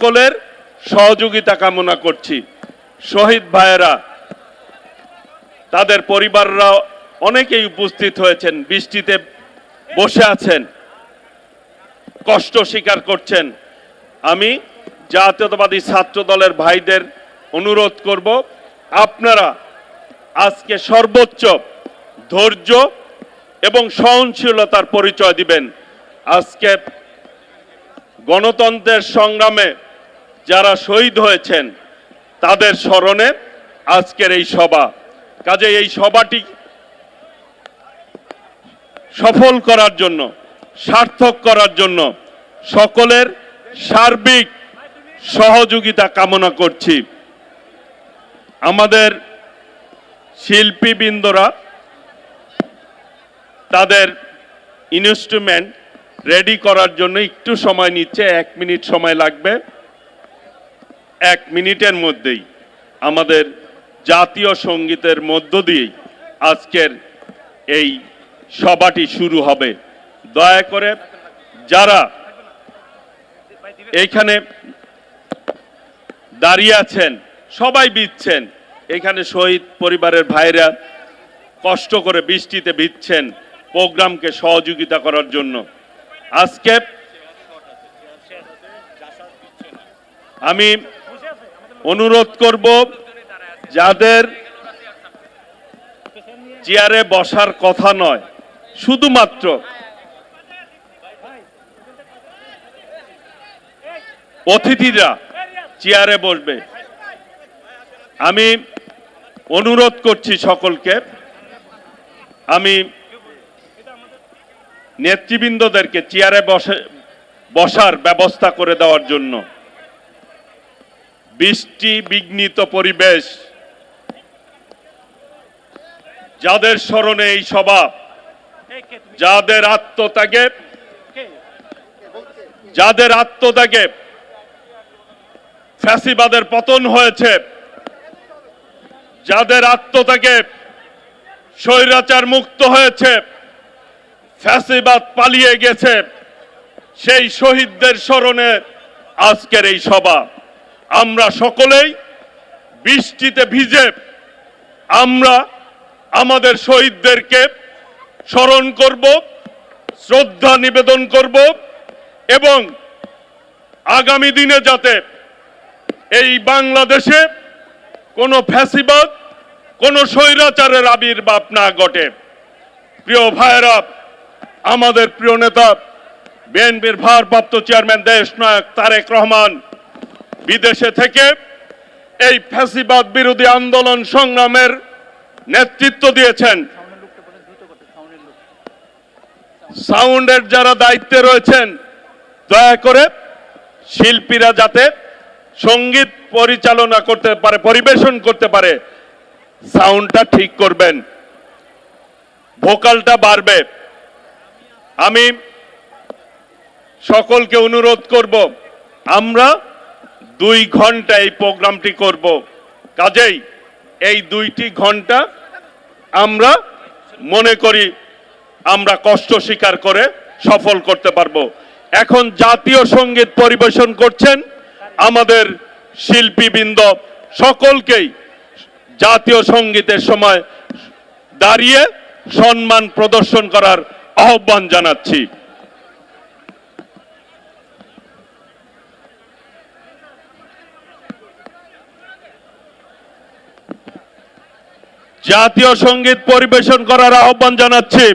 সকলের সহযোগিতা কামনা করছি। শহীদ ভাইয়েরা, তাদের পরিবাররা অনেকেই উপস্থিত হয়েছেন, বৃষ্টিতে বসে আছেন, কষ্ট স্বীকার করছেন। আমি জাতীয়তাবাদী ছাত্র দলের ভাইদের অনুরোধ করব, আপনারা আজকে সর্বোচ্চ ধৈর্য এবং সহনশীলতার পরিচয় দিবেন। আজকে গণতন্ত্রের সংগ্রামে যারা শহীদ হয়েছেন, তাদের স্মরণে আজকের এই সভা। কাজে এই সভাটি সফল করার জন্য, সার্থক করার জন্য সকলের সার্বিক সহযোগিতা কামনা করছি। আমাদের শিল্পীবৃন্দরা, তাদের ইনস্ট্রুমেন্ট রেডি করার জন্য একটু সময় নিচ্ছে, এক মিনিট সময় লাগবে। এক মিনিটের মধ্যেই আমাদের জাতীয় সঙ্গীতের মধ্য দিয়েই আজকের এই সভাটি শুরু হবে। দয়া করে যারা এইখানে দাঁড়িয়ে আছেন, সবাই বিচ্ছেন। এখানে শহীদ পরিবারের ভাইরা কষ্ট করে বৃষ্টিতে বিচ্ছেন প্রোগ্রামকে সহযোগিতা করার জন্য। আজকে আমি অনুরোধ করব যাদের চেয়ারে বসার কথা নয়, শুধুমাত্র অতিথিরা চেয়ারে বসবে। আমি অনুরোধ করছি সকলকে, আমি নেতৃবৃন্দদেরকে চেয়ারে বসে, বসার ব্যবস্থা করে দেওয়ার জন্য। বৃষ্টি বিঘ্নিত পরিবেশ। যাদের স্মরণে এই সভা, যাদের আত্মত্যাগে যাদের আত্মত্যাগে ফ্যাসিবাদের পতন হয়েছে, যাদের আত্মত্যাগে স্বৈরাচার মুক্ত হয়েছে, ফ্যাসিবাদ পালিয়ে গেছে, সেই শহীদদের স্মরণে আজকের এই সভা। আমরা সকলেই বৃষ্টিতে ভিজে আমরা আমাদের শহীদদেরকে স্মরণ করব, শ্রদ্ধা নিবেদন করব এবং আগামী দিনে যাতে এই বাংলাদেশে কোনো ফ্যাসিবাদ, কোনো স্বৈরাচারের আবির্ভাব না ঘটে। প্রিয় ভাইয়েরা, আমাদের প্রিয় নেতা, বিএনপির ভারপ্রাপ্ত চেয়ারম্যান দেশ নায়ক তারেক রহমান বিদেশে থেকে এই ফ্যাসিবাদ বিরোধী আন্দোলন সংগ্রামের নেতৃত্ব দিয়েছেন। সাউন্ডের যারা দায়িত্বে রয়েছেন, দয়া করে শিল্পীরা যাতে সংগীত পরিচালনা করতে পারে, পরিবেশন করতে পারে, সাউন্ডটা ঠিক করবেন। ভোকালটা বাড়বে। আমি সকলকে অনুরোধ করব, আমরা দুই ঘণ্টা এই প্রোগ্রামটি করব। কাজেই এই দুইটি ঘণ্টা আমরা মনে করি আমরা কষ্ট স্বীকার করে সফল করতে পারব। এখন জাতীয় সংগীত পরিবেশন করছেন আমাদের শিল্পীবৃন্দ সকলকেই জাতীয় সঙ্গীতের সময় দাঁড়িয়ে সম্মান প্রদর্শন করার আহ্বান জানাচ্ছি। জাতীয় সংগীত পরিবেশন করার আহ্বান জানাচ্ছি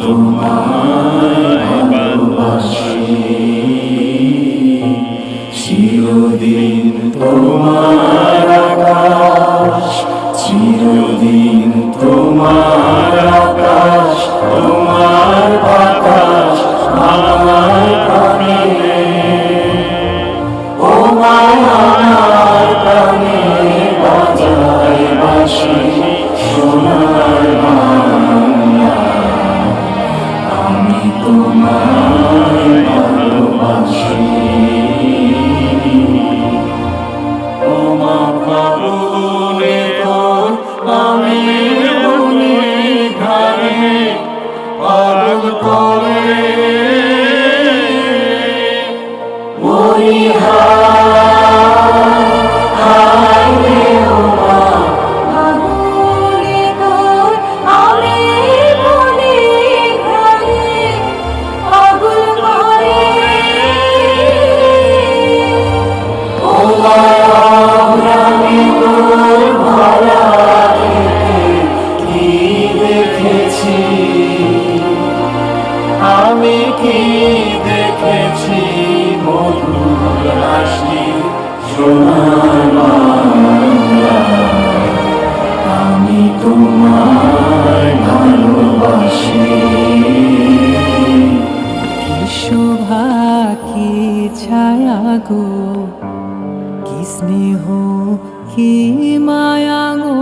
তোমায় ভালোবাসি। চিরদিন তোমায় তোমায় ভালোবাসি। ছায়া গো কি স্নেহ, কি মায়া গো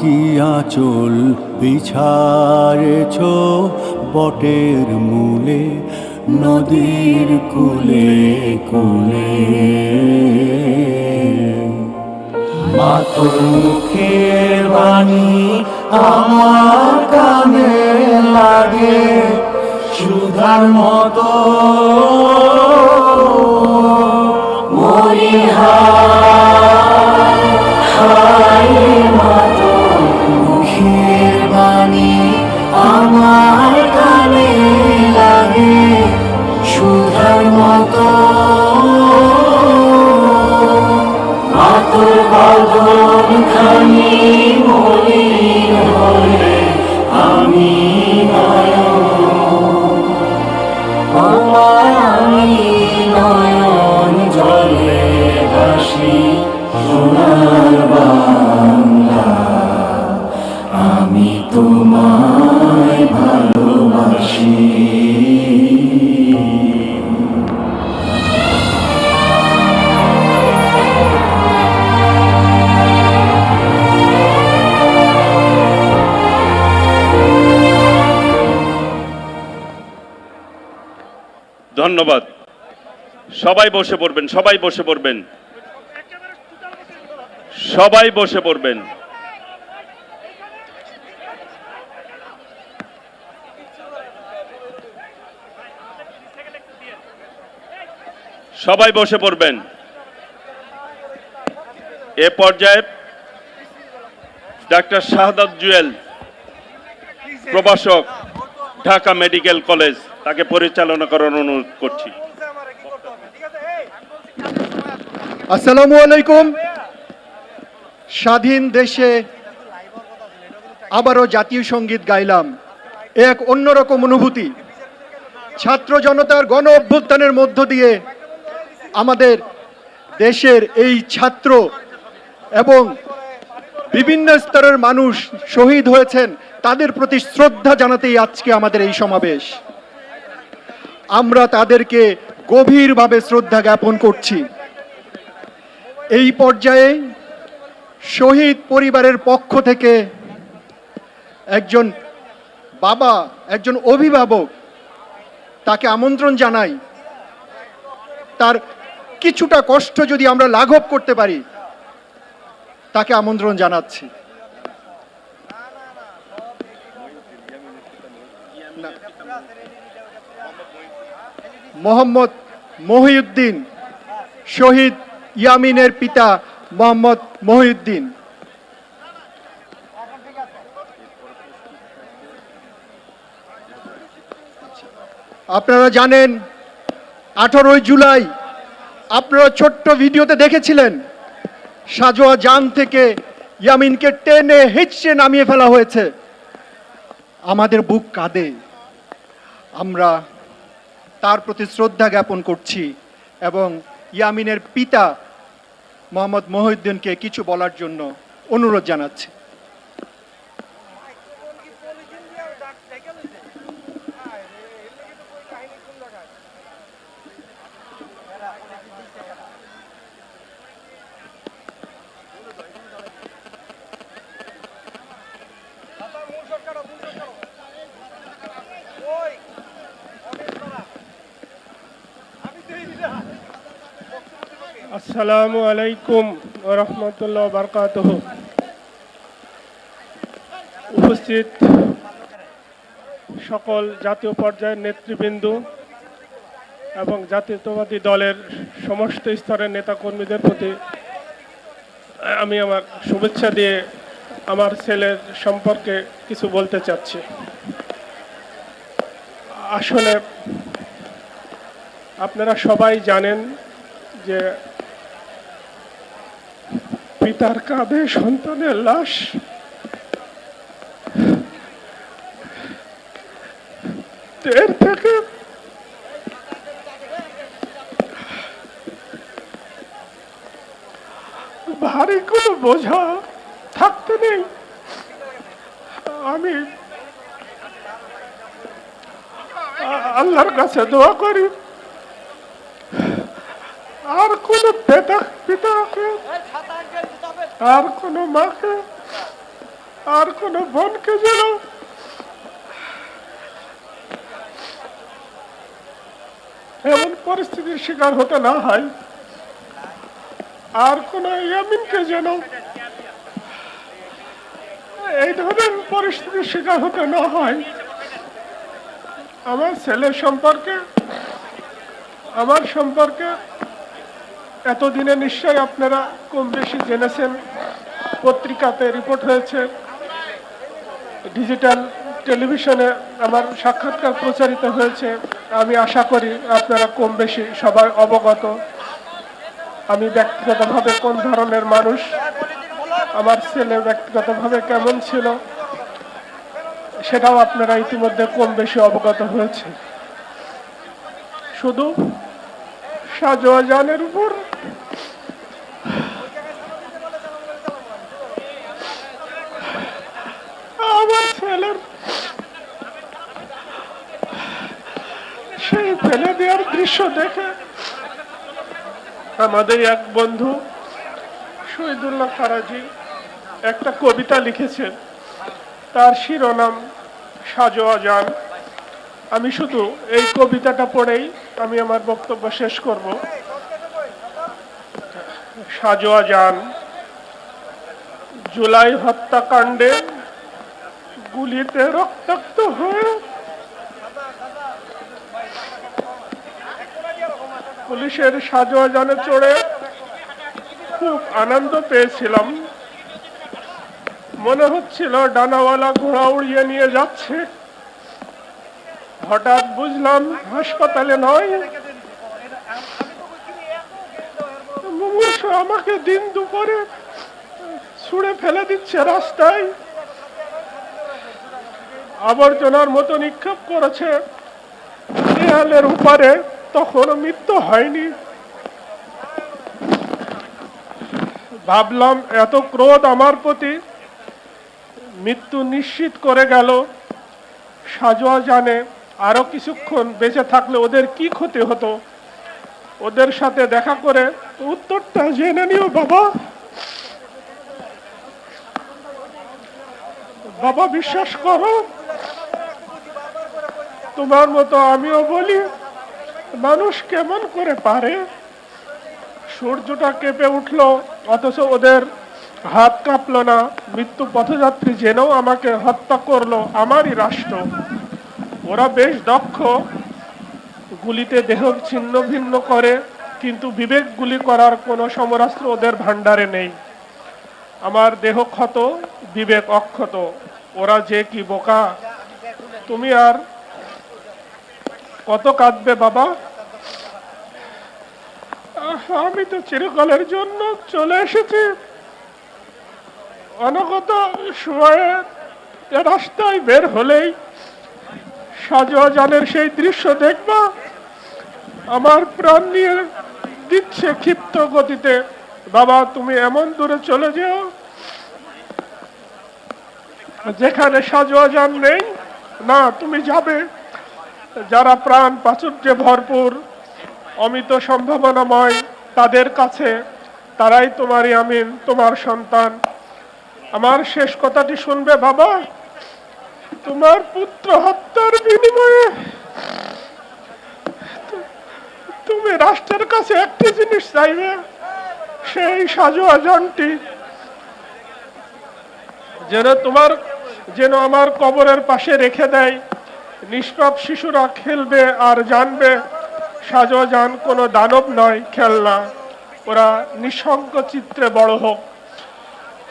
কি আঁচল বিছারেছ বটের মূলে, নদীর কুলে কুলে। মাতর মুখের বাণী আমার কানে লাগে, সুধার মতো মরিহার ভালোবাসি। ধন্যবাদ। সবাই বসে পড়বেন সবাই বসে পড়বেন। সবাই বসে পড়বেন। সবাই বসে পড়বেন। এ পর্যায়ে ডাক্তার শাহাদাত জুয়েল, প্রভাষক, ঢাকা মেডিকেল কলেজ, তাকে পরিচালনা করার অনুরোধ করছি। আসসালামু আলাইকুম। স্বাধীন দেশে আবারও জাতীয় সংগীত গাইলাম। এক অন্যরকম অনুভূতি। ছাত্র জনতার গণ অভ্যুত্থানের মধ্য দিয়ে আমাদের দেশের এই ছাত্র এবং বিভিন্ন স্তরের মানুষ শহীদ হয়েছেন, তাদের প্রতি শ্রদ্ধা জানাতেই আজকে আমাদের এই সমাবেশ। আমরা তাদেরকে গভীরভাবে শ্রদ্ধা জ্ঞাপন করছি। এই পর্যায়ে শহীদ পরিবারের পক্ষ থেকে একজন বাবা, একজন অভিভাবক তাকে আমন্ত্রণ জানাই তার কিছুটা কষ্ট যদি আমরা লাঘব করতে পারি, তাকে আমন্ত্রণ জানাচ্ছি। মোহাম্মদ মহিউদ্দিন, শহীদ ইয়ামিনের পিতা মোহাম্মদ মহিউদ্দিন। আপনারা জানেন, আঠারোই জুলাই আপনারা ছোট্ট ভিডিওতে দেখেছিলেন, সাজোয়া জান থেকে ইয়ামিনকে টেনে হিচড়ে নামিয়ে ফেলা হয়েছে। আমাদের বুক কাঁদে। আমরা তার প্রতি শ্রদ্ধা জ্ঞাপন করছি এবং ইয়ামিনের পিতা মোহাম্মদ মহিউদ্দিনকে কিছু বলার জন্য অনুরোধ জানাচ্ছি। আসসালামু আলাইকুম রহমতুল্লাহ বারকাত উপস্থিত সকল জাতীয় পর্যায়ের নেতৃবৃন্দ এবং জাতীয়তাবাদী দলের সমস্ত স্তরের নেতাকর্মীদের প্রতি আমি আমার শুভেচ্ছা দিয়ে আমার ছেলের সম্পর্কে কিছু বলতে চাচ্ছি। আসলে আপনারা সবাই জানেন যে পিতার কাঁধে সন্তানের লাশ। থেকে ভারী কোনো বোঝা থাকতে নেই। আমি আল্লাহর কাছে দোয়া করি। আর কোন পিতা পিতাকে আর কোন মাকে, আর কোন বোনকে যেন এমন পরিস্থিতির শিকার হতে না হয়। আর কোন ইয়ামিনকে যেন এই ধরনের পরিস্থিতির শিকার হতে না হয়। আমার ছেলের সম্পর্কে, আমার সম্পর্কে এতদিনে নিশ্চয় আপনারা কম বেশি জেনেছেন, পত্রিকাতে রিপোর্ট হয়েছে। ডিজিটাল টেলিভিশনে আমার সাক্ষাৎকার প্রচারিত হয়েছে। আমি আশা করি আপনারা কম বেশি সবাই অবগত। আমি ব্যক্তিগতভাবে কোন ধরনের মানুষ, আমার ছেলে ব্যক্তিগতভাবে কেমন ছিল, সেটাও আপনারা ইতিমধ্যে কম বেশি অবগত হয়েছে। শুধু শাহজাহানের উপর। আমার ছেলের সেই ফেলে দেওয়ার দৃশ্য দেখে আমাদের এক বন্ধু, শহীদুল্লাহ ফারাজি, একটা কবিতা লিখেছেন। তার শিরোনাম সাজোয়া যান আমি শুধু এই কবিতাটা পড়েই আমি আমার বক্তব্য শেষ করব। সাজোয়া যান। জুলাই হত্যাকাণ্ডে গুলিতে রক্তাক্ত হয়ে পুলিশের সাজোয়া জানে চড়ে খুব আনন্দ পেয়েছিলাম। মনে হচ্ছিল ডানাওয়ালা ঘোড়া উড়িয়ে নিয়ে যাচ্ছে। হঠাৎ বুঝলাম হাসপাতালে নয়। আমাকে দিন দুপুরে ছুঁড়ে ফেলে দিচ্ছে রাস্তায়। আবর্জনার মতো নিক্ষেপ করেছে। দেয়ালের উপরে তখনও মৃত্যু হয়নি। ভাবলাম এত ক্রোধ আমার প্রতি। মৃত্যু নিশ্চিত করে গেল। সাজোয়া জানে আরও কিছুক্ষণ বেঁচে থাকলে ওদের কি ক্ষতি হতো? ওদের সাথে দেখা করে উত্তরটা জেনে নিও, বাবা। বাবা, বিশ্বাস করো। তোমার মতো আমিও বলি, মানুষ কেমন করে পারে? সূর্যটা কেঁপে উঠল, অথচ ওদের হাত কাঁপলো না। মৃত্যু পথযাত্রী জেনেও আমাকে হত্যা করল, আমারই রাষ্ট্র। ওরা বেশ দক্ষ। গুলিতে দেহ ছিন্ন ভিন্ন করে, কিন্তু বিবেক গুলি করার কোনো সমরাস্ত্র ওদের ভান্ডারে নেই। আমার দেহ ক্ষত, বিবেক অক্ষত। ওরা যে কি বোকা। তুমি আর কত কাঁদবে বাবা? আমি তো চিরকালের জন্য চলে এসেছি। অনগত সময়ে রাস্তায় বের হলেই শাহজাহানের সেই দৃশ্য দেখবা? আমার প্রাণ নিয়ে দিচ্ছে ক্ষিপ্ত গতিতে। বাবা, তুমি এমন দূরে চলে যেও, যেখানে শাহজাহান নেই। না, তুমি যাবে। যারা প্রাণ প্রাচুর্যে ভরপুর, অমিত সম্ভাবনাময়, তাদের কাছে তারাই তোমারই আমিন, তোমার সন্তান। আমার শেষ কথাটি শুনবে বাবা? তোমার পুত্র হত্যার বিনিময়ে তুমি রাষ্ট্রের কাছে একটি জিনিস চাইবে, সেই সাজু আজানটি যেন তোমার, যেন আমার কবরের পাশে রেখে দেয়, নিষ্পাপ শিশুরা খেলবে আর জানবে সাজোজান কোনো দানব নয় খেলনা, ওরা নিঃসঙ্গ চিত্রে বড় হোক।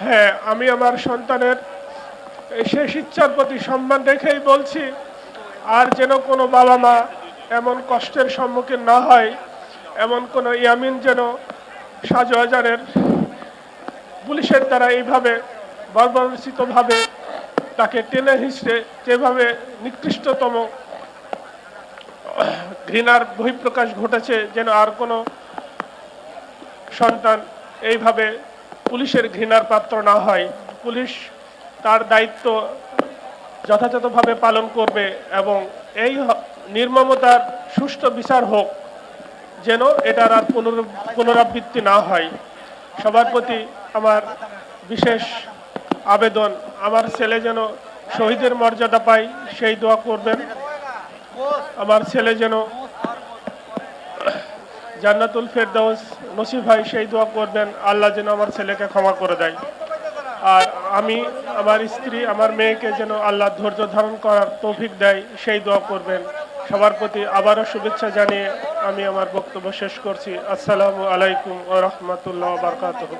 হ্যাঁ আমি আমার সন্তানের শেষ ইচ্ছার প্রতি সম্মান রেখেই বলছি, আর যেন কোনো বাবা মা এমন কষ্টের সম্মুখীন না হয়, এমন কোনো ইয়ামিন যেন শাহজাহানের পুলিশের দ্বারা এইভাবে বর্বরচিতভাবে তাকে টেনে হিসড়ে যেভাবে নিকৃষ্টতম ঘৃণার বহিঃপ্রকাশ ঘটেছে, যেন আর কোনো সন্তান এইভাবে পুলিশের ঘৃণার পাত্র না হয়। পুলিশ তার দায়িত্ব যথাযথভাবে পালন করবে এবং এই নির্মমতার সুষ্ঠু বিচার হোক, যেন এটার আর পুনর- পুনরাবৃত্তি না হয়। সবার প্রতি আমার বিশেষ আবেদন, আমার ছেলে যেন শহীদের মর্যাদা পায়, সেই দোয়া করবেন। আমার ছেলে যেন জান্নাতুল ফেরদাউস নসিব ভাই সেই দোয়া করবেন। আল্লাহ যেন আমার ছেলেকে ক্ষমা করে দেয়। আর আমি আমার স্ত্রী, আমার মেয়েকে যেন আল্লাহ ধৈর্য ধারণ করার তৌফিক দেয়, সেই দোয়া করবেন। সবার প্রতি আবারও শুভেচ্ছা জানিয়ে আমি আমার বক্তব্য শেষ করছি। আসসালামু আলাইকুম ও রহমতুল্লাহ বারকাতুহ।